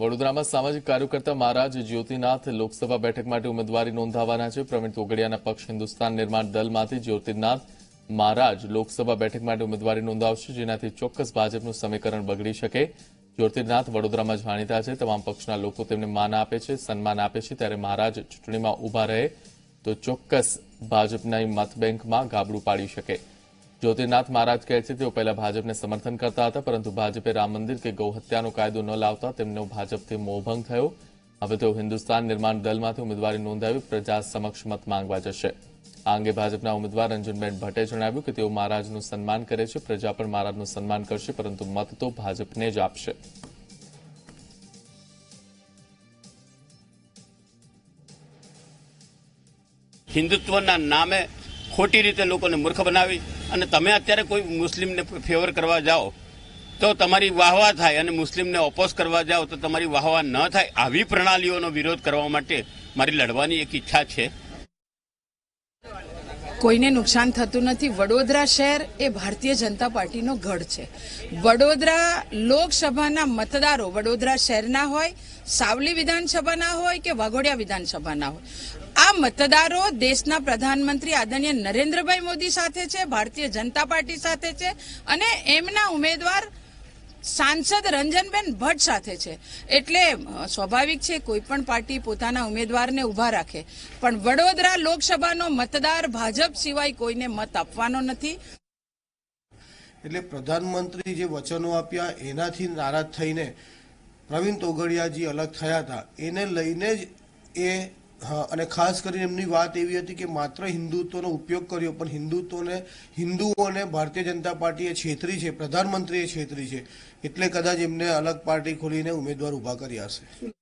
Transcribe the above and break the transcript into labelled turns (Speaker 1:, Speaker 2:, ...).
Speaker 1: વડોદરામાં સામાજિક કાર્યકર્તા મહારાજ જ્યોતિનાથ લોકસભા બેઠક માટે ઉમેદવારી નોંધાવવાના છે. પ્રવીણ તોગડિયાના પક્ષ હિન્દુસ્તાન નિર્માણ દલમાંથી જ્યોતિનાથ મહારાજ લોકસભા બેઠક માટે ઉમેદવારી નોંધાવશે, જેનાથી ચોક્કસ ભાજપનું સમીકરણ બગડી શકે. જ્યોતિર્નાથ વડોદરામાં જાણીતા છે, તમામ પક્ષના લોકો તેમને માન આપે છે, સન્માન આપે છે. ત્યારે મહારાજ ચૂંટણીમાં ઊભા રહે તો ચોક્કસ ભાજપના મતબેંકમાં ગાબડું પાડી શકે. જ્યોતિર્નાથ મહારાજ કહે છે, તેઓ પહેલા ભાજપને સમર્થન કરતા હતા, પરંતુ ભાજપે રામ મંદિર કે ગૌ હત્યાનો કાયદો ન લાવતા તેમનો ભાજપથી મોહભંગ થયો. હવે તેઓ હિન્દુસ્તાન નિર્માણ દલમાંથી ઉમેદવારી નોંધાવી પ્રજા સમક્ષ મત માંગવા જશે. આ અંગે ભાજપના ઉમેદવાર રંજનબેન ભટ્ટે જણાવ્યું કે, તેઓ મહારાજનું સન્માન કરે છે, પ્રજા પણ મહારાજનું સન્માન કરશે, પરંતુ મત તો ભાજપને જ આપશે.
Speaker 2: હિન્દુત્વના નામે ખોટી રીતે લોકોને મૂર્ખ બનાવી અને તમે અત્યારે કોઈ મુસ્લિમને ફેવર કરવા જાઓ, તો તમારી વાહવા થાય અને મુસ્લિમને ઓપોઝ કરવા જાઓ, તો તમારી વાહવા ન થાય. આવી પ્રણાલીઓનો વિરોધ કરવા માટે મારી લડવાની એક ઈચ્છા છે.
Speaker 3: કોઈને નુકસાન થતું નથી. વડોદરા શહેર એ ભારતીય જનતા પાર્ટીનો ગઢ છે. વડોદરા લોકસભાના મતદારો વડોદરા શહેરના હોય, સાવલી વિધાનસભાના હોય કે વાઘોડિયા વિધાનસભાના હોય. આ મતદારો દેશના પ્રધાનમંત્રી આદરણીય નરેન્દ્રભાઈ મોદી સાથે છે, ભારતીય જનતા પાર્ટી સાથે છે અને એમના ઉમેદવાર સાંસદ રંજનબેન ભટ્ટ સાથે છે. એટલે સ્વાભાવિક છે, કોઈ પણ પાર્ટી પોતાના ઉમેદવારને ઊભા રાખે. પણ વડોદરા લોકસભાનો મતદાર ભાજપ સિવાય કોઈને મત આપવાનો નથી.
Speaker 4: એટલે પ્રધાનમંત્રી જે વચનો આપ્યા, એનાથી નારાજ થઈને પ્રવીણ તોગડિયાજી અલગ થયા હતા. એને લઈને જ એ હા, અને ખાસ કરીને એમની વાત એવી હતી કે માત્ર હિન્દુત્વનો ઉપયોગ કર્યો પણ હિન્દુત્વને હિન્દુઓને ભારતીય જનતા પાર્ટીએ છેતરી છે પ્રધાનમંત્રીએ છેતરી છે એટલે કદાચ એમને અલગ પાર્ટી ખોલીને ઉમેદવાર ઊભા કર્યા હશે.